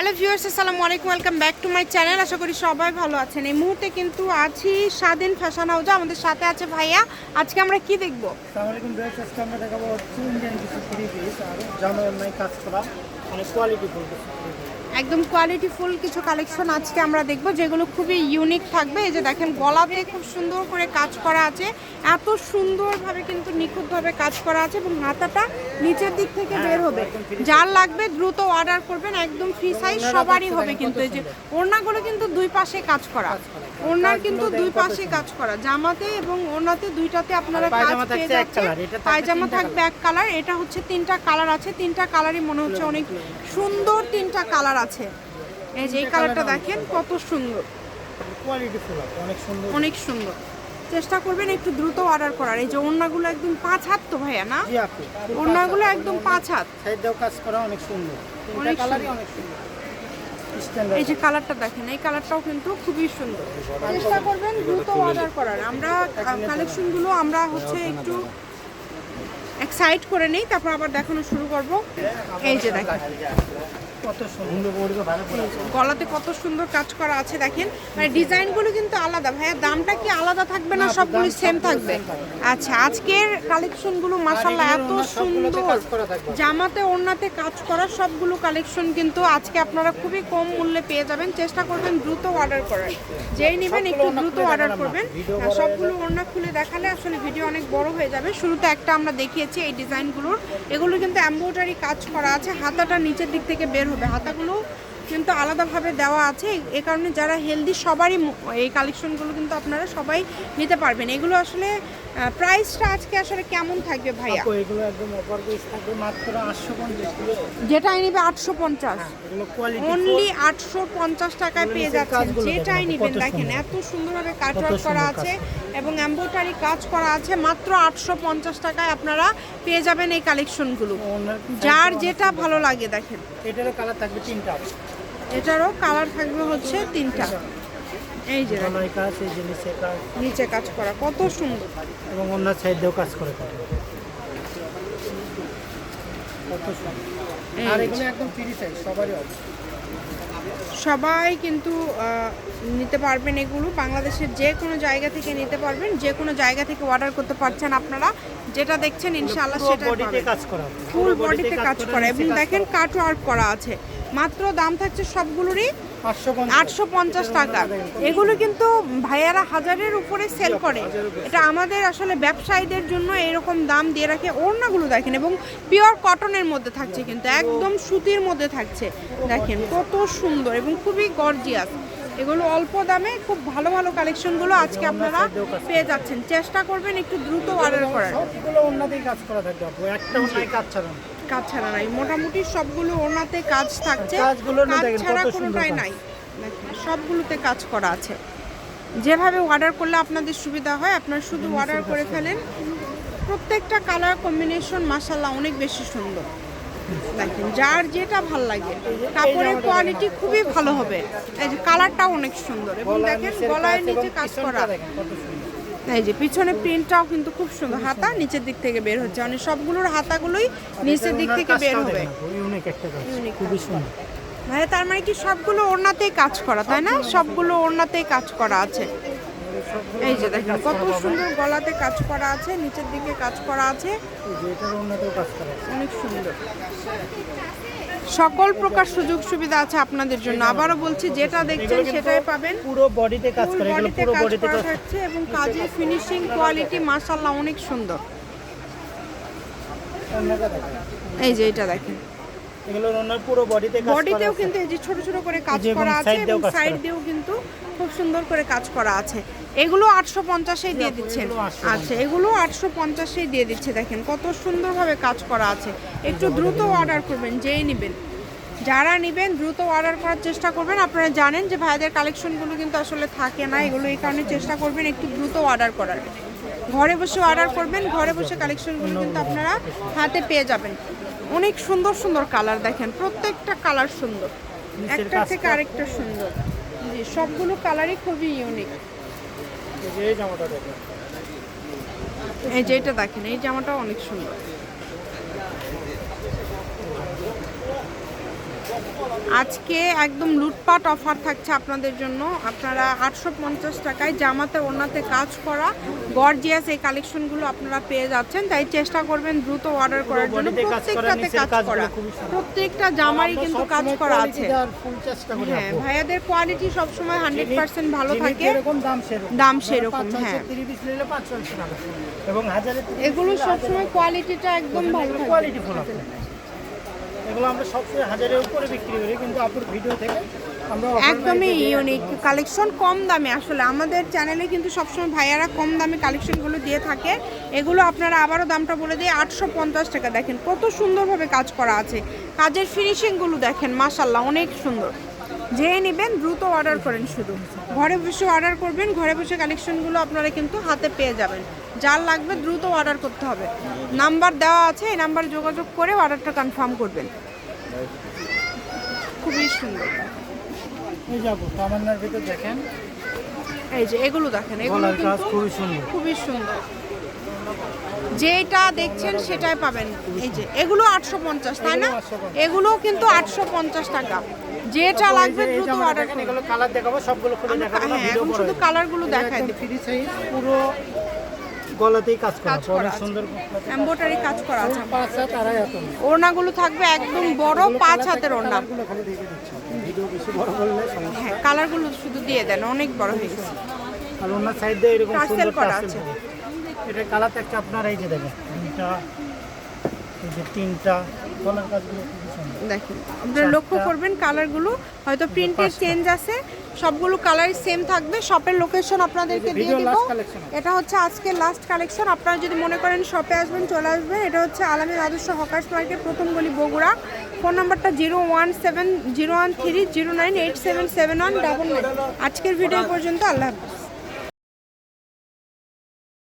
Hello viewers আসসালামু আলাইকুম welcome back to my channel আশা করি সবাই ভালো আছেন। এই মুহূর্তে কিন্তু আছি স্বাধীন ফ্যাশন হাউজে আমাদের সাথে আছে ভাইয়া। আজকে আমরা কি দেখব? আসসালামু আলাইকুম ভিউয়ার্স আজকে আমরা দেখাবো কিছু থ্রি পিস আর জামার নাই কাজ করা। মানে কোয়ালিটি ফুল একদম কোয়ালিটি ফুল কিছু কালেকশন আজকে আমরা দেখব যেগুলো খুবই ইউনিক থাকবে। এই যে দেখেন গলাতে খুব সুন্দর করে কাজ করা আছে। এত সুন্দরভাবে কিন্তু নিখুঁতভাবে কাজ করা আছে এবং হাতাটা নিচের দিক থেকে বের হবে। যার লাগবে দ্রুত অর্ডার করবেন একদম ফ্রি সাইজ সবারই হবে কিন্তু এই যে ওড়নাগুলো কিন্তু দুই পাশে কাজ করা। ওড়নার কিন্তু দুই পাশে কাজ করা। জামাতে এবং ওড়নাতে দুইটাতে আপনারা কাজ পায়জামা পেয়ে যাচ্ছেন। থাকবে পায়জামা থাকবে এক কালার এটা হচ্ছে তিনটা কালার আছে। তিনটা কালারই মনে হচ্ছে অনেক সুন্দর তিনটা কালার আছে। এই যে এই কালারটা দেখেন কত সুন্দর। কোয়ালিটি ফুল অনেক সুন্দর। অনেক সুন্দর। চেষ্টা করবেন একটু দ্রুত অর্ডার করার। এই যে ওড়নাগুলো একদম পাঁচ হাত তো ভাইয়া না? জি আপু ওড়নাগুলো একদম পাঁচ হাত। কাজ করা অনেক সুন্দর। অনেক সুন্দর। এই যে কালারটা দেখেন এই কালারটাও কিন্তু খুবই সুন্দর। চেষ্টা করবেন দ্রুত অর্ডার করার। আমরা কালেকশনগুলো আমরা হচ্ছে একটু এক সাইড করে নেই তারপর আবার দেখানো শুরু করব। এই যে দেখেন। কত সুন্দর। গলাতে কত সুন্দর কাজ করা আছে দেখেন। মানে ডিজাইনগুলো কিন্তু আলাদা। ভাইয়া দামটা কি আলাদা থাকবে না সবগুলো সেম থাকবে? আচ্ছা আজকের কালেকশনগুলো মাশাআল্লাহ আর এত সুন্দর। জামাতে ওড়নাতে কাজ করা সবগুলো কালেকশন কিন্তু আজকে আপনারা খুবই কম মূল্যে পেয়ে যাবেন। চেষ্টা করবেন দ্রুত অর্ডার করার। যেই নেবেন একটু দ্রুত অর্ডার করবেন। সবগুলো ওড়না খুলে দেখালে আসলে ভিডিও অনেক বড় হয়ে যাবে। শুরুতে একটা আমরা দেখিয়েছি এই ডিজাইনগুলোর। এগুলো কিন্তু এমব্রয়ডারি কাজ করা আছে, হাতাটা নিচের দিক থেকে বের হবে। হাতাগুলো কিন্তু আলাদাভাবে দেওয়া আছে। এ কারণে যারা হেলদি সবারই এই কালেকশনগুলো কিন্তু আপনারা সবাই নিতে পারবেন। এগুলো আসলে প্রাইসটা আজকে আসলে কেমন থাকবে ভাইয়া? এগুলো একদম অফার প্রাইস থাকবে মাত্র 850 টাকা। যেটাই নিবে আটশো পঞ্চাশ। এগুলো কোয়ালিটি অনলি আটশো পঞ্চাশ টাকায় পেয়ে যাচ্ছেন। যেটাই নিবেন দেখেন এত সুন্দরভাবে কাট কত ওয়ার্ক করা আছে এবং এম্ব্রয়ডারি কাজ করা আছে মাত্র আটশো পঞ্চাশ টাকায় আপনারা পেয়ে যাবেন এই কালেকশনগুলো যার যেটা ভালো লাগে দেখেন। এটারও কালার থাকবে তিনটা। এটারও কালার থাকবে হচ্ছে তিনটা। এই যে কাজ এই জিনিসের কাজ। নিচে কাজ করা কত সুন্দর। এবং অন্য সাইড দিয়েও কাজ করে কত সুন্দর। আর যে। এগুলো একদম ফ্রি সাইজ সবারই সবাই কিন্তু নিতে পারবেন এগুলো। বাংলাদেশের যে কোনো জায়গা থেকে নিতে পারবেন। যে কোনো জায়গা থেকে অর্ডার করতে পারছেন আপনারা। যেটা দেখছেন ইনশাআল্লাহ সেটা বডিতে কাজ করা। ফুল বডিতে কাজ করা এবং দেখেন কাট ওয়ার্ক করা আছে। মাত্র দাম থাকছে সবগুলোরই 850 আটশো পঞ্চাশ টাকা। এগুলো কিন্তু ভাইয়ারা হাজারের উপরে সেল করে। এটা আমাদের আসলে ব্যবসায়ীদের জন্য এরকম দাম দিয়ে রাখে। ওড়নাগুলো দেখেন এবং পিওর কটনের মধ্যে থাকছে কিন্তু একদম সুতির মধ্যে থাকছে। দেখেন কত সুন্দর এবং খুবই গর্জিয়াস এগুলো অল্প দামে খুব ভালো ভালো কালেকশনগুলো আজকে আপনারা পেয়ে যাচ্ছেন। চেষ্টা করবেন একটু দ্রুত অর্ডার করার। সবগুলো অন্যতেই কাজ করা থাকবে একটা অন্যায় কাজ। কাজ ছাড়া নাই। মোটামুটি সবগুলো ওনাতে কাজ থাকছে। কাজ ছাড়া কোনোটাই নাই। সবগুলোতে কাজ করা আছে। যেভাবে অর্ডার করলে আপনাদের সুবিধা হয় আপনারা শুধু অর্ডার করে ফেলেন। প্রত্যেকটা কালার কম্বিনেশন মাসাল্লাহ অনেক বেশি সুন্দর। দেখেন যার যেটা ভালো লাগে কাপড়ের কোয়ালিটি খুবই ভালো হবে। এই যে কালারটাও অনেক সুন্দর। এবং দেখেন গলায় নিচে কাজ করা। এই যে পিছনে প্রিন্টটাও কিন্তু খুব সুন্দর। হাতা নিচের দিক থেকে বের হচ্ছে। মানে সবগুলোর হাতাগুলোই নিচের দিক থেকে বের হবে। খুবই সুন্দর। ভাই তার মানে কি সবগুলো ওড়নাতেই কাজ করা তাই না? সবগুলো ওড়নাতেই কাজ করা আছে। এই যে দেখেন কত সুন্দর গলাতে কাজ করা আছে নিচের দিকে কাজ করা আছে। অনেক সুন্দর। সকল প্রকার সুযোগ সুবিধা আছে আপনাদের জন্য। আবারও বলছি যেটা দেখছেন সেটাই পাবেন। পুরো বডিতে কাজ করে এগুলো পুরো বডিতে কাজ থাকছে এবং কাজের ফিনিশিং কোয়ালিটি মাশাআল্লাহ অনেক সুন্দর। এই যে এটা দেখেন। এগুলোর অন্য পুরো বডিতে কাজ বডিতেও কিন্তু এই যে ছোট ছোট করে কাজ করা আছে এবং সাইড দিয়েও কিন্তু খুব সুন্দর করে কাজ করা আছে। এগুলো আটশো পঞ্চাশেই দিয়ে দিচ্ছেন। এগুলো 850 আচ্ছা এগুলো আটশো পঞ্চাশেই দিয়ে দিচ্ছে। দেখেন কত সুন্দরভাবে কাজ করা আছে। একটু দ্রুত অর্ডার করবেন যেই নেবেন। যারা নেবেন দ্রুত অর্ডার করার চেষ্টা করবেন। আপনারা জানেন যে ভাইদের কালেকশনগুলো কিন্তু আসলে থাকে না। এগুলো এই কারণে চেষ্টা করবেন একটু দ্রুত অর্ডার করার। ঘরে বসে অর্ডার করবেন। ঘরে বসে কালেকশনগুলো কিন্তু আপনারা হাতে পেয়ে যাবেন। অনেক সুন্দর সুন্দর কালার দেখেন প্রত্যেকটা কালার সুন্দর। একটা থেকে আরেকটা সুন্দর। জি সবগুলো কালারই খুবই ইউনিক এই জামাটা দেখেন। এই যে এটা দেখেন এই জামাটাও অনেক সুন্দর। আজকে একদম লুটপাট অফার থাকছে আপনাদের জন্য। আপনারা আটশো পঞ্চাশ টাকায় জামাতে ওনাতে কাজ করা গর্জিয়াস এই কালেকশনগুলো আপনারা পেয়ে যাচ্ছেন। তাই চেষ্টা করবেন দ্রুত অর্ডার করার জন্য। প্রত্যেকটাতে কাজ করা। প্রত্যেকটা জামারই কিন্তু কাজ করা আছে। হ্যাঁ ভাইয়াদের কোয়ালিটি সবসময় হান্ড্রেড পার্সেন্ট ভালো থাকে। দাম সেরকম। হ্যাঁ। এগুলো সবসময় কোয়ালিটিটা একদম ভালো থাকে। এগুলো আমরা সবসময় হাজারের উপরে বিক্রি করি কিন্তু আপুর ভিডিও থেকে একদমই price এ ইউনিক কালেকশন কম দামে আসলে। আমাদের চ্যানেলে কিন্তু সবসময় ভাইয়ারা কম দামে কালেকশনগুলো দিয়ে থাকে। এগুলো আপনারা আবারও দামটা বলে দিয়ে আটশো পঞ্চাশ টাকা। দেখেন কত সুন্দরভাবে কাজ করা আছে। কাজের ফিনিশিংগুলো দেখেন মাশাল্লাহ অনেক সুন্দর। যে নেবেন দ্রুত অর্ডার করেন শুধু। ঘরে বসে অর্ডার করবেন ঘরে বসে কালেকশনগুলো আপনারা কিন্তু হাতে পেয়ে যাবেন। যার লাগবে দ্রুত অর্ডার করতে হবে। নাম্বার দেওয়া আছে এই নাম্বারে যোগাযোগ করে অর্ডারটা কনফার্ম করবেন। খুবই সুন্দর। এই যাব তামান্নার ভিতর দেখেন। এই যে এগুলো দেখেন এগুলো কিন্তু খুবই সুন্দর। খুবই সুন্দর। যেটা দেখছেন সেটাই পাবেন। এই যে এগুলো আটশো পঞ্চাশ তাই না? এগুলো কিন্তু আটশো পঞ্চাশ টাকা। যেটা লাগবে দ্রুত অর্ডার দেখেন, এগুলো কালার দেখাবো সবগুলো খুলে দেখাবো হ্যাঁ এখন শুধু কালারগুলো। দেখাই। দিই ফ্রি সাইজ পুরো গলাতেই কাজ করা অনেক আছে। সুন্দর এম্বোটারি কাজ করা। আছে। পাঁচ হাত আড়াই হাত ওড়নাগুলো থাকবে একদম বড় পাঁচ হাতের ওড়না। ভিডিও বেশি বড় সমস্যা হ্যাঁ কালারগুলো শুধু দিয়ে দেন অনেক বড় হয়ে গেছে। আর ওনার সাইড দিয়ে এরকম সুন্দর করা আছে। এটা কালার থাকছে আপনার এই যে দেখেন দুইটা এই যে তিনটা গলার কাজগুলো খুবই সুন্দর। দেখেন আপনারা লক্ষ্য করবেন কালারগুলো হয়তো প্রিন্টের চেঞ্জ আছে সবগুলো সেম থাকবে। শপের লোকেশন আপনাদেরকে দিয়ে ভিডিও দিব। এটা হচ্ছে আজকের লাস্ট কালেকশন আপনারা যদি মনে করেন শপে আসবেন চলে আসবেন এটা হচ্ছে আলামীর আদর্শ হকার্স মার্কেট প্রথম গলি বগুড়া। ফোন নাম্বারটা zero one seven zero one three zero nine eight seven seven one double nine আজকের ভিডিও পর্যন্ত আল্লাহ হাফিজ।